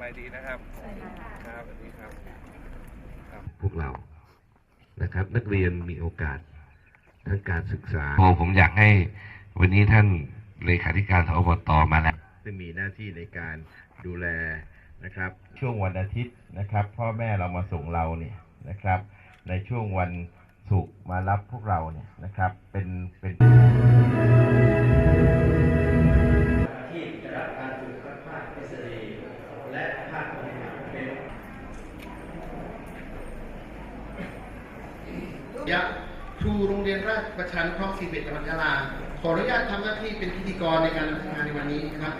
บายดีนะครับครับสวัสดีครับ พวกเรานะครับ นักเรียนมีโอกาสทั้งการศึกษาพอผมอยากให้วันนี้ท่านเลขาธิการสอบตมาแล้วซึ่งมีหน้าที่ในการดูแลนะครับ ช่วงวันอาทิตย์นะครับ พ่อแม่เรามาส่งเราเนี่ยนะครับ ในช่วงวันศุกร์มารับพวกเราเนี่ยนะครับ เป็นเป็น ยะ ครูโรงเรียนราชประชานุเคราะห์41จังหวัดยะลา ขออนุญาตทำหน้าที่เป็นพิธีกรในการดำงานในวันนี้นะครับ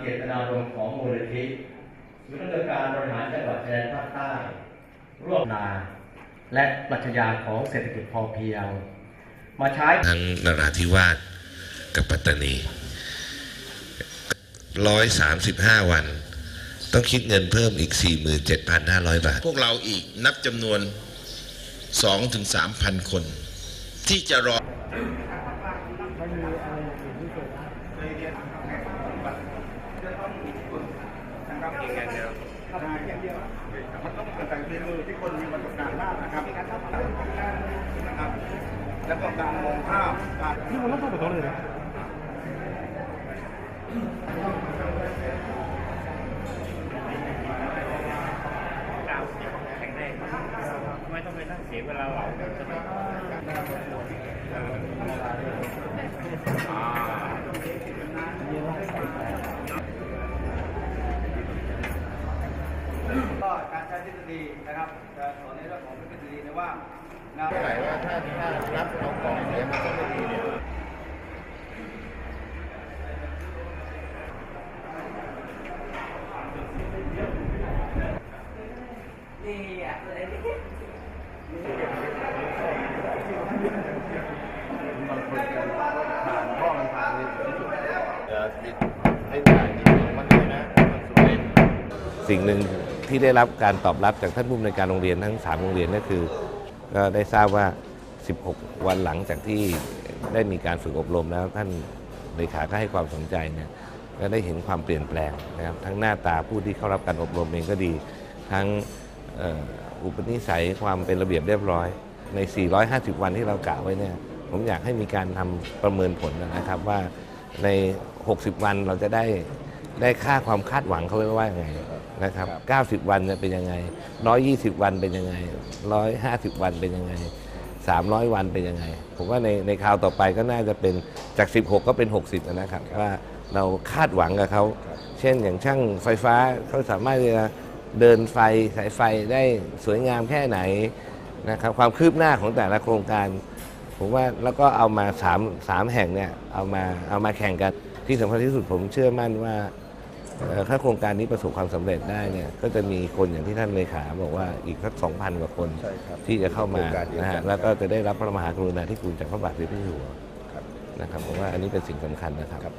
เจตนารมณ์ของมูลนิธิ ย์อำนวยการบริหารจังหวัดชายแดนภาคใต้ร่วมนาและปรัชญาของเศรษฐกิจพอเพียง มาใช้ทั้งนราธิวาสกับปัตตานีร้อยสามสิบห้าวัน ต้องคิดเงินเพิ่มอีกสี่หมื่นเจ็ดพันห้าร้อยบาท พวกเราอีกนับจำนวน 2-3ถึง3,000 คน ที่จะรอ นะครับอีกอย่างเดียวมันต้องเป็นแต่ฝีมือที่คนมีประสบการณ์มากนะครับนะครับ แล้วก็การมองภาพการที่มันต้องเป็นตัวเลยนะไม่ต้องไปนั่งเสียเวลาเหล่าใช่ไห ช้ทฤษฎีนะครับจะสอนในเรื่องของทฤษฎีนะว่าแนวไหนว่าถ้าถ้ารับเอาของเสียมันก็ไม่ดีเนี่ย สิ่งหนึ่งที่ได้รับการตอบรับจากท่านผู้อำนวยการโรงเรียนทั้ง 3 โรงเรียนก็คือก็ได้ทราบว่า 16 วันหลังจากที่ได้มีการฝึกอบรมแล้วท่านเลขาก็ให้ความสนใจเนี่ยก็ได้เห็นความเปลี่ยนแปลงนะครับทั้งหน้าตาผู้ที่เข้ารับการอบรมเองก็ดี ทั้งอ,อุปนิสัยความเป็นระเบียบเรียบร้อย ใน 450 วันที่เรากะไว้เนี่ยผมอยากให้มีการทำประเมินผลนะครับว่าใน 60 วันเราจะได้ได้ค่าความคาดหวังเขาไว้ว่าอยังไง นะครับ 90 วันจะเป็นยังไง 120 วันเป็นยังไง 150 วันเป็นยังไง 300 วันเป็นยังไง ผมว่าในในคราวต่อไปก็น่าจะเป็นจาก 16 ก็เป็น 60 นะครับว่าเราคาดหวังกับเขา เช่นอย่างช่างไฟฟ้าเขาสามารถจะเดินไฟสายไฟได้สวยงามแค่ไหนนะครับความคืบหน้าของแต่ละโครงการ ผมว่าแล้วก็เอามาสามสามแห่งเนี่ยเอามาเอามาแข่งกันที่สำคัญที่สุดผมเชื่อมั่นว่าเอ่อ ถ้าโครงการนี้ประสบความสำเร็จได้เนี่ยก็จะมีคนอย่างที่ท่านเลขาบอกว่าอีกสักสองพันกว่าคนใช่ครับที่จะเข้ามาโครงการเดียวกันนะฮะแล้วก็จะได้รับพระมหากรุณาธิคุณจากพระบาทสมเด็จพระเจ้าอยู่หัวนะครับผมว่าอันนี้เป็นสิ่งสำคัญนะครับ